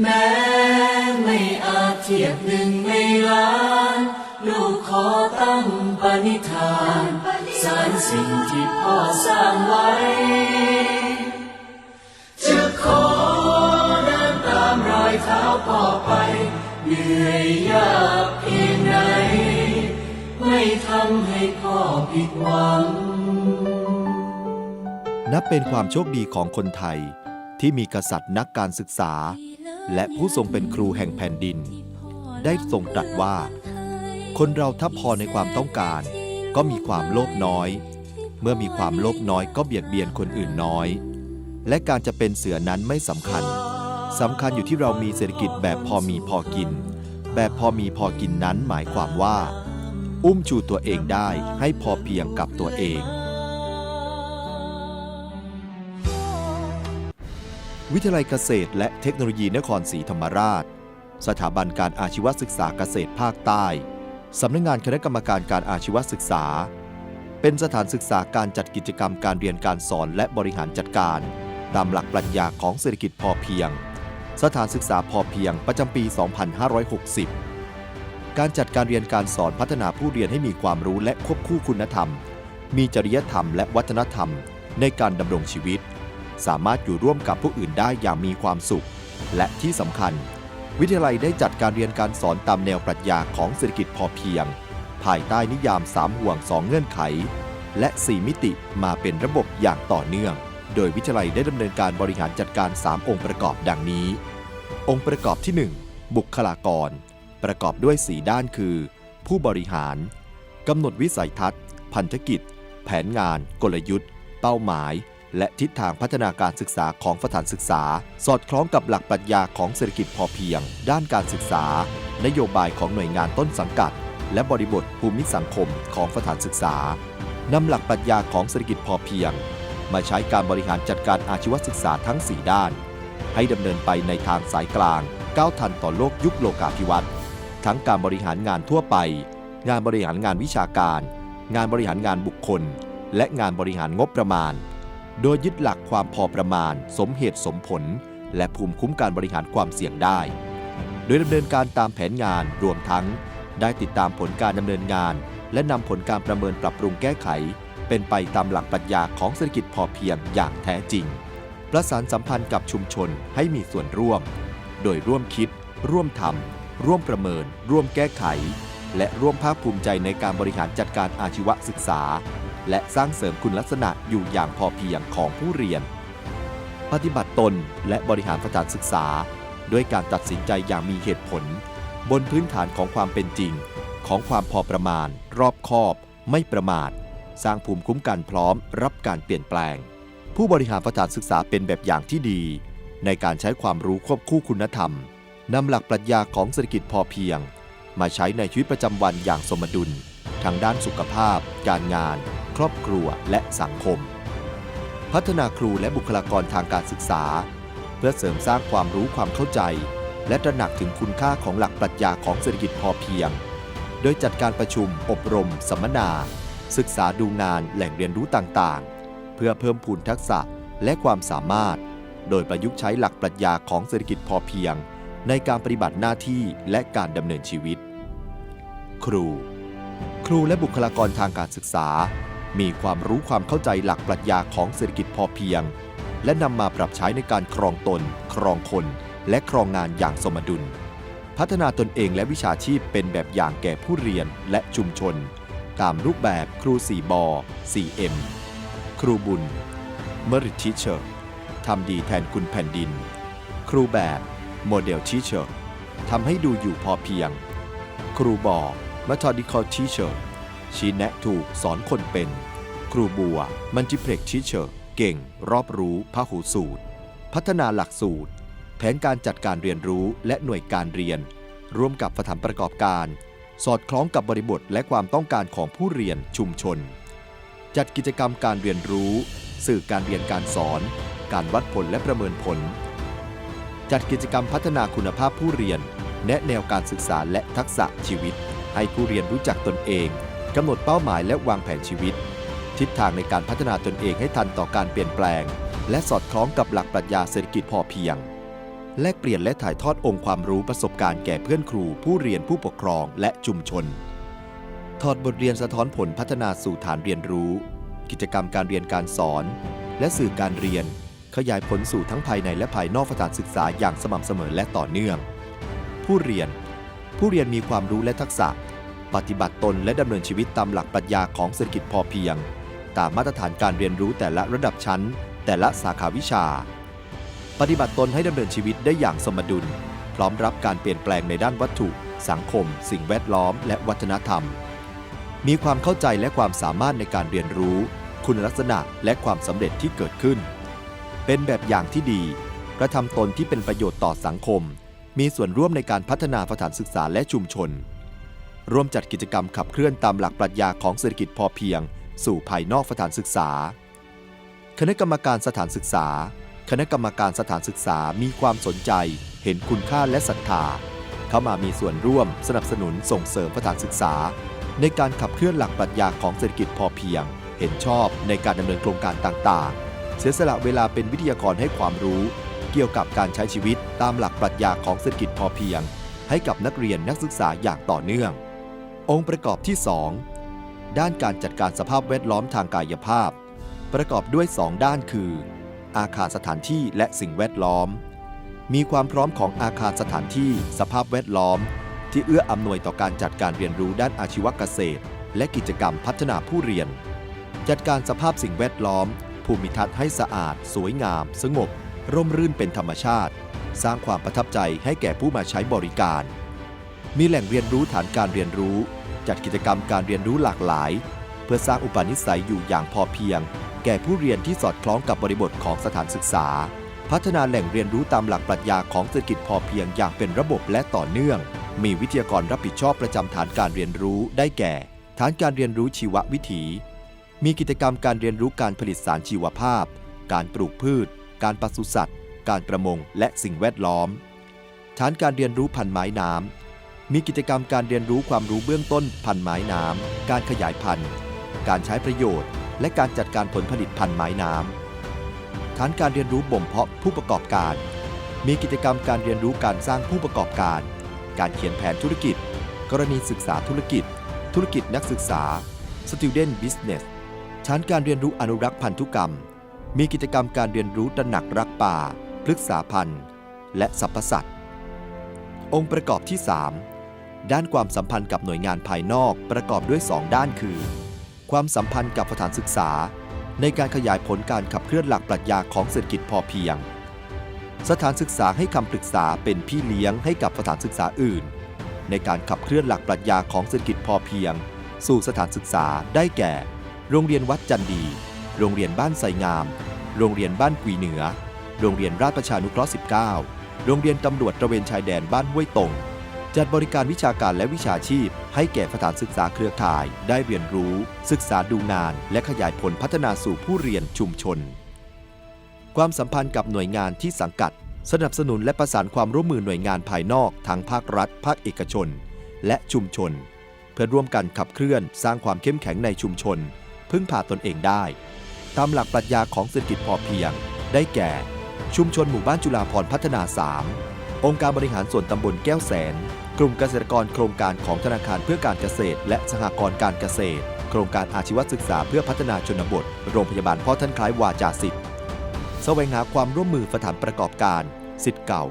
แม้ไม่อาจเทียบหนึ่งในล้าน ลูกขอตั้งปณิธานสารสิ่งที่พ่อสร้างไว้ จะขอเดินตามรอยเท้าพ่อไป เหนื่อยยากเพียงไหน ไม่ทำให้พ่อผิดหวัง นับเป็นความโชคดีของคนไทยที่มีกษัตริย์นักการศึกษา และผู้ทรงเป็นครูแห่งแผ่นดิน ได้ทรงตรัสว่า คนเราถ้าพอในความต้องการ ก็มีความโลภน้อย เมื่อมีความโลภน้อยก็เบียดเบียนคนอื่นน้อย และการจะเป็นเสือนั้นไม่สำคัญสำคัญอยู่ที่เรามีเศรษฐกิจแบบพอมีพอกิน แบบพอมีพอกินนั้นหมายความว่า อุ้มชูตัวเองได้ให้พอเพียงกับตัวเอง วิทยาลัยเกษตร และเทคโนโลยีนครศรีธรรมราช สถาบันการอาชีวศึกษาเกษตรภาคใต้ สำนักงงานคณะกรรมการการอาชีวศึกษา เป็นสถานศึกษาการจัดกิจกรรมการเรียนการสอนและบริหารจัดการ ตามหลักปรัชญาของเศรษฐกิจพอเพียง สถานศึกษาพอเพียงประจำปี 2560 การจัดการเรียนการสอนพัฒนาผู้เรียนให้มีความรู้และควบคู่คุณธรรม มีจริยธรรมและวัฒนธรรมในการดำรงชีวิต สามารถอยู่ร่วมกับผู้อื่นได้อย่างมีความสุข และที่สำคัญ วิทยาลัยได้จัดการเรียนการสอนตามแนวปรัชญาของเศรษฐกิจพอเพียง ภายใต้นิยาม 3 ห่วง 2 เงื่อนไข และ 4 มิติมาเป็นระบบอย่างต่อเนื่อง โดยวิทยาลัยได้ดำเนินการบริหารจัดการ 3 องค์ประกอบดังนี้ องค์ประกอบที่ 1 บุคลากร ประกอบด้วย 4 ด้านคือ ผู้บริหารกำหนดวิสัยทัศน์ พันธกิจ แผนงาน กลยุทธ์ เป้าหมาย และทิศทางพัฒนาการศึกษาของสถานศึกษา สอดคล้องกับหลักปรัชญาของเศรษฐกิจพอเพียง ด้านการศึกษา นโยบายของหน่วยงานต้นสังกัด และบริบทภูมิสังคมของสถานศึกษานำหลักปรัชญาของเศรษฐกิจพอเพียง มาใช้การบริหารจัดการอาชีวศึกษาทั้ง 4 ด้าน ให้ดำเนินไปในทางสายกลางก้าวทันต่อโลกยุคโลกาภิวัตน์ทั้งการบริหารงานทั่วไป งานบริหารงานวิชาการ งานบริหารงานบุคคล และงานบริหารงบประมาณ โดยยึดหลักความพอประมาณ สมเหตุสมผล และภูมิคุ้มการบริหารความเสี่ยงได้ โดยดำเนินการตามแผนงานรวมทั้ง ได้ติดตามผลการดำเนินงาน และนำผลการประเมินปรับปรุงแก้ไข เป็นไปตามหลักปรัชญาของเศรษฐกิจพอเพียงอย่างแท้จริง ประสานสัมพันธ์กับชุมชนให้มีส่วนร่วม โดยร่วมคิด ร่วมทำร่วมประเมิน ร่วมแก้ไข และร่วมภาคภูมิใจในการบริหารจัดการอาชีวศึกษา และสร้างเสริมคุณลักษณะอยู่อย่างพอเพียงของผู้เรียน ปฏิบัติตนและบริหารสถานศึกษา ด้วยการตัดสินใจอย่างมีเหตุผล บนพื้นฐานของความเป็นจริง ของความพอประมาณ รอบคอบ ไม่ประมาท สร้างภูมิคุ้มกันพร้อม รับการเปลี่ยนแปลง ผู้บริหารสถานศึกษาเป็นแบบอย่างที่ดี ในการใช้ความรู้ควบคู่คุณธรรมนำหลักปรัชญาของเศรษฐกิจพอเพียง มาใช้ในชีวิตประจำวันอย่างสมดุลทางด้านสุขภาพ การงาน ครอบครัวและสังคม พัฒนาครูและบุคลากรทางการศึกษา เพื่อเสริมสร้างความรู้ความเข้าใจ และตระหนักถึงคุณค่าของหลักปรัชญาของเศรษฐกิจพอเพียง โดยจัดการประชุม อบรม สัมมนา ศึกษาดูงานแหล่งเรียนรู้ต่างๆ เพื่อเพิ่มพูนทักษะและความสามารถ โดยประยุกต์ใช้หลักปรัชญาของเศรษฐกิจพอเพียง ในการปฏิบัติหน้าที่และการดำเนินชีวิต ครู ครูและบุคลากรทางการศึกษา มีความรู้ความเข้าใจหลักปรัชญาของเศรษฐกิจพอเพียง และนำมาปรับใช้ในการครองตน ครองคน และครองงานอย่างสมดุล พัฒนาตนเองและวิชาชีพเป็นแบบอย่างแก่ผู้เรียนและชุมชน ตามรูปแบบครู4บอ 4M ครูบุญ Merit Teacher ทำดีแทนคุณแผ่นดิน ครูแบบ Model Teacher ทำให้ดูอยู่พอเพียง ครูบอ Methodical Teacher ชี้แนะถูกสอนคนเป็น ครูบัว Multiplex Teacher เก่ง รอบรู้พหูสูตร พัฒนาหลักสูตร แผนการจัดการเรียนรู้และหน่วยการเรียน ร่วมกับสถานประกอบการ สอดคล้องกับบริบทและความต้องการของผู้เรียนชุมชน จัดกิจกรรมการเรียนรู้ สื่อการเรียนการสอน การวัดผลและประเมินผล จัดกิจกรรมพัฒนาคุณภาพผู้เรียน แนะแนวการศึกษาและทักษะชีวิต ให้ผู้เรียนรู้จักตนเอง กำหนดเป้าหมายและวางแผนชีวิต ทิศทางในการพัฒนาตนเองให้ทันต่อการเปลี่ยนแปลง และสอดคล้องกับหลักปรัชญาเศรษฐกิจพอเพียง แลกเปลี่ยนและถ่ายทอดองค์ความรู้ประสบการณ์แก่เพื่อนครู ผู้เรียนผู้ปกครองและชุมชน ถอดบทเรียนสะท้อนผลพัฒนาสู่ฐานเรียนรู้ กิจกรรมการเรียนการสอน และสื่อการเรียน ขยายผลสู่ทั้งภายในและภายนอกสถานศึกษาอย่างสม่ำเสมอและต่อเนื่อง ผู้เรียน ผู้เรียนมีความรู้และทักษะ ปฏิบัติตนและดำเนินชีวิตตามหลักปรัชญาของเศรษฐกิจพอเพียง ตามมาตรฐานการเรียนรู้แต่ละระดับชั้น แต่ละสาขาวิชา ปฏิบัติตนให้ดำเนินชีวิตได้อย่างสมดุล พร้อมรับการเปลี่ยนแปลงในด้านวัตถุ สังคม สิ่งแวดล้อม และวัฒนธรรม มีความเข้าใจและความสามารถในการเรียนรู้ คุณลักษณะและความสำเร็จที่เกิดขึ้น เป็นแบบอย่างที่ดีกระทำตนที่เป็นประโยชน์ต่อสังคม มีส่วนร่วมในการพัฒนาสถานศึกษาและชุมชน ร่วมจัดกิจกรรมขับเคลื่อนตามหลักปรัชญาของเศรษฐกิจพอเพียง สู่ภายนอกสถานศึกษา คณะกรรมการสถานศึกษา คณะกรรมการสถานศึกษามีความสนใจ เห็นคุณค่าและศรัทธาเข้ามามีส่วนร่วมสนับสนุนส่งเสริมสถานศึกษา ในการขับเคลื่อนหลักปรัชญาของเศรษฐกิจพอเพียง เห็นชอบในการดำเนินโครงการต่างๆ เสียสละเวลาเป็นวิทยากรให้ความรู้ เกี่ยวกับการใช้ชีวิตตามหลักปรัชญาของเศรษฐกิจพอเพียง ให้กับนักเรียนนักศึกษาอย่างต่อเนื่อง องค์ประกอบที่ 2 ด้านการจัดการสภาพแวดล้อมทางกายภาพ ประกอบด้วย 2 ด้านคือ อาคารสถานที่และสิ่งแวดล้อม มีความพร้อมของอาคารสถานที่สภาพแวดล้อม ที่เอื้ออำนวยต่อการจัดการเรียนรู้ด้านอาชีวเกษตร และกิจกรรมพัฒนาผู้เรียน จัดการสภาพสิ่งแวดล้อม ภูมิทัศน์ให้สะอาด สวยงาม สงบ ร่มรื่นเป็นธรรมชาติ สร้างความประทับใจให้แก่ผู้มาใช้บริการ มีแหล่งเรียนรู้ฐานการเรียนรู้ จัดกิจกรรมการเรียนรู้หลากหลาย เพื่อสร้างอุปนิสัยอยู่อย่างพอเพียง แก่ผู้เรียนที่สอดคล้องกับบริบทของสถานศึกษา พัฒนาแหล่งเรียนรู้ตามหลักปรัชญาของเศรษฐกิจพอเพียงอย่างเป็นระบบและต่อเนื่อง มีวิทยากรรับผิดชอบประจำฐานการเรียนรู้ได้แก่ ฐานการเรียนรู้ชีววิถี มีกิจกรรมการเรียนรู้การผลิตสารชีวภาพ การปลูกพืช การปศุสัตว์ การประมง และสิ่งแวดล้อม ฐานการเรียนรู้พันไม้น้ำ มีกิจกรรมการเรียนรู้ความรู้เบื้องต้นพันไม้น้ำ การขยายพันธุ์ การใช้ประโยชน์ และการจัดการผลผลิตพันไม้น้ำฐานการเรียนรู้บ่มเพาะผู้ประกอบการ มีกิจกรรมการเรียนรู้การสร้างผู้ประกอบการ การเขียนแผนธุรกิจ กรณีศึกษาธุรกิจ ธุรกิจนักศึกษา Student Business ฐานการเรียนรู้อนุรักษ์พันธุกรรม มีกิจกรรมการเรียนรู้ตระหนักรักป่า พฤกษาพันธุ์ และสรรพสัตว์องค์ประกอบที่ 3 ด้านความสัมพันธ์กับหน่วยงานภายนอกประกอบด้วย 2 ด้านคือ ความสัมพันธ์กับสถานศึกษา ในการขยายผลการขับเคลื่อนหลักปรัชญาของเศรษฐกิจพอเพียง สถานศึกษาให้คำปรึกษาเป็นพี่เลี้ยงให้กับสถานศึกษาอื่น ในการขับเคลื่อนหลักปรัชญาของเศรษฐกิจพอเพียง สู่สถานศึกษาได้แก่ โรงเรียนวัดจันดี โรงเรียนบ้านไสงาม โรงเรียนบ้านกุยเหนือ โรงเรียนราชประชานุเคราะห์ 19 โรงเรียนตำรวจตระเวนชายแดนบ้านห้วยตง จัดบริการวิชาการและวิชาชีพ ให้แก่สถานศึกษาเครือข่าย ได้เรียนรู้ ศึกษาดูงาน และขยายผลพัฒนาสู่ผู้เรียนชุมชน ความสัมพันธ์กับหน่วยงานที่สังกัด สนับสนุนและประสานความร่วมมือหน่วยงานภายนอกทั้งภาครัฐ ภาคเอกชน และชุมชน เพื่อร่วมกันขับเคลื่อนสร้างความเข้มแข็งในชุมชน พึ่งพาตนเองได้ ตามหลักปรัชญาของเศรษฐกิจพอเพียง ได้แก่ ชุมชนหมู่บ้านจุฬาพรพัฒนา 3 องค์การบริหารส่วนตำบลแก้วแสน กลุ่มเกษตรกรโครงการของธนาคารเพื่อการเกษตร และสหกรณ์การเกษตร โครงการอาชีวศึกษาเพื่อพัฒนาชนบท โรงพยาบาลพ่อท่านคล้ายวาจาสิทธิ์แสวงหาความร่วมมือสถานประกอบการสิทธิ์เก่า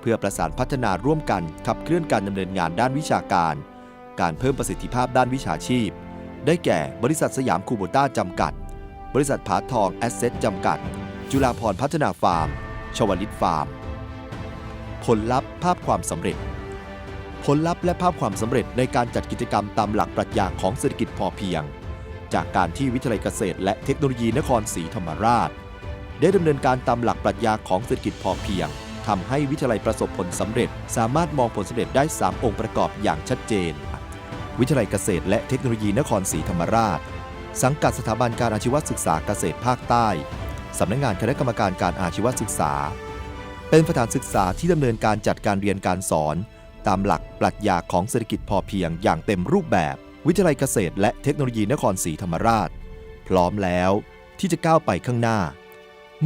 เพื่อประสานพัฒนาร่วมกันขับเคลื่อนการดำเนินงานด้านวิชาการ การเพิ่มประสิทธิภาพด้านวิชาชีพ ได้แก่บริษัทสยามคูโบต้าจำกัด บริษัทผาทองแอสเซทจำกัด จุฬาพรพัฒนาฟาร์ม ชวลิตฟาร์ม ผลลัพธ์ภาพความสำเร็จ ผลลัพธ์และภาพความสำเร็จในการจัดกิจกรรมตามหลักปรัชญาของเศรษฐกิจพอเพียง จากการที่วิทยาลัยเกษตร และเทคโนโลยีนครศรีธรรมราช ได้ดำเนินการตามหลักปรัชญาของเศรษฐกิจพอเพียงทำให้วิทยาลัยประสบผลสำเร็จ สามารถมองผลสำเร็จได้ 3 องค์ประกอบอย่างชัดเจน วิทยาลัยเกษตร และเทคโนโลยีนครศรีธรรมราช สังกัดสถาบันการอาชีวศึกษาเกษตรภาคใต้สำนักงานคณะกรรมการการอาชีวศึกษา เป็นสถานศึกษาที่ดำเนินการจัดการเรียนการสอน ตามหลักปรัชญาของเศรษฐกิจพอเพียงอย่างเต็มรูปแบบ วิทยาลัยเกษตร และเทคโนโลยีนครศรีธรรมราช พร้อมแล้วที่จะก้าวไปข้างหน้า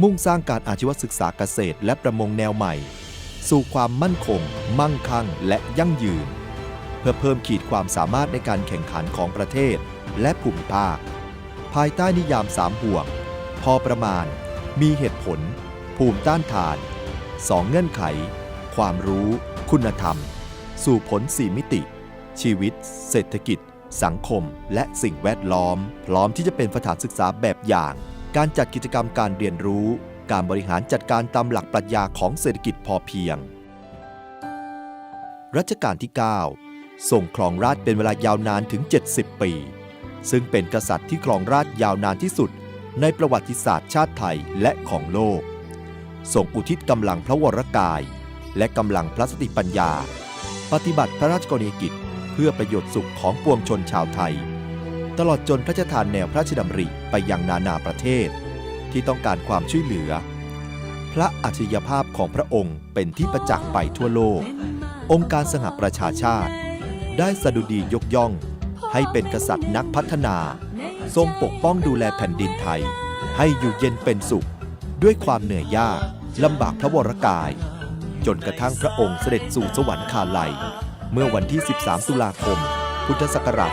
มุ่งสร้างการอาชีวศึกษาเกษตร และประมงแนวใหม่ สู่ความมั่นคง มั่งคั่ง และยั่งยืน เพื่อเพิ่มขีดความสามารถในการแข่งขันของประเทศ และภูมิภาค ภายใต้นิยามสามห่วง พอประมาณ มีเหตุผล ภูมิต้านทาน สองเงื่อนไข ความรู้ คุณธรรม สู่ผลสี่มิติ ชีวิต เศรษฐกิจ สังคม และสิ่งแวดล้อม พร้อมที่จะเป็นสถานศึกษาแบบอย่าง การจัดกิจกรรมการเรียนรู้ การบริหารจัดการตามหลักปรัชญาของเศรษฐกิจพอเพียง รัชกาลที่9ทรงครองราชเป็นเวลายาวนานถึง 70 ปี ซึ่งเป็นกษัตริย์ที่ครองราชยาวนานที่สุดในประวัติศาสตร์ชาติไทยและของโลก ทรงอุทิศกำลังพระวรกาย และกำลังพระสติปัญญา ปฏิบัติพระราชกรณียกิจ เพื่อประโยชน์สุขของปวงชนชาวไทย ตลอดจนพระราชทานแนวพระราชดำริไปยังนานาประเทศ ที่ต้องการความช่วยเหลือ พระอัจฉริยภาพของพระองค์เป็นที่ประจักษ์ไปทั่วโลก องค์การสหประชาชาติ ได้สดุดียกย่อง ให้เป็นกษัตริย์นักพัฒนา ทรงปกป้องดูแลแผ่นดินไทย ให้อยู่เย็นเป็นสุข ด้วยความเหนื่อยยากลำบากพระวรกาย จนกระทั่งพระองค์เสด็จสู่สวรรคาลัย เมื่อวันที่ 13 ตุลาคม พุทธศักราช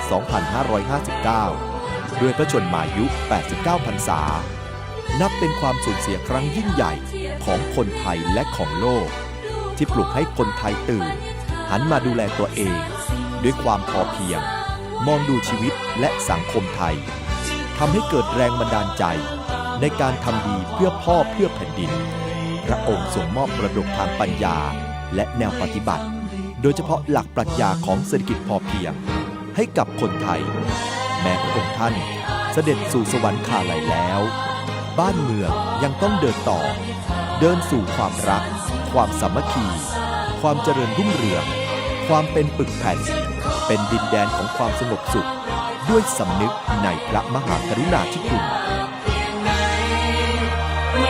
2559 ด้วยพระชนมายุ 89 พรรษา นับเป็นความสูญเสียครั้งยิ่งใหญ่ของคนไทยและของโลก ที่ปลุกให้คนไทยตื่น หันมาดูแลตัวเอง ด้วยความพอเพียง มองดูชีวิตและสังคมไทยทำให้เกิดแรงบันดาลใจ ในการทำดีเพื่อพ่อเพื่อแผ่นดิน พระองค์ทรงมอบประดกทางปัญญา และแนวปฏิบัติ โดยเฉพาะหลักปรัชญาของเศรษฐกิจพอเพียง ให้กับคนไทย แม้พระองค์ท่านเสด็จสู่สวรรคาลัยแล้ว บ้านเมืองยังต้องเดินต่อ เดินสู่ความรัก ความสามัคคี ความเจริญรุ่งเรือง ความเป็นปึกแผ่น เป็นดินแดนของความสงบสุข ด้วยสำนึกในพระมหากรุณาธิคุณ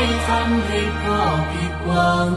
ไม่ทำให้พ่อผิดหวัง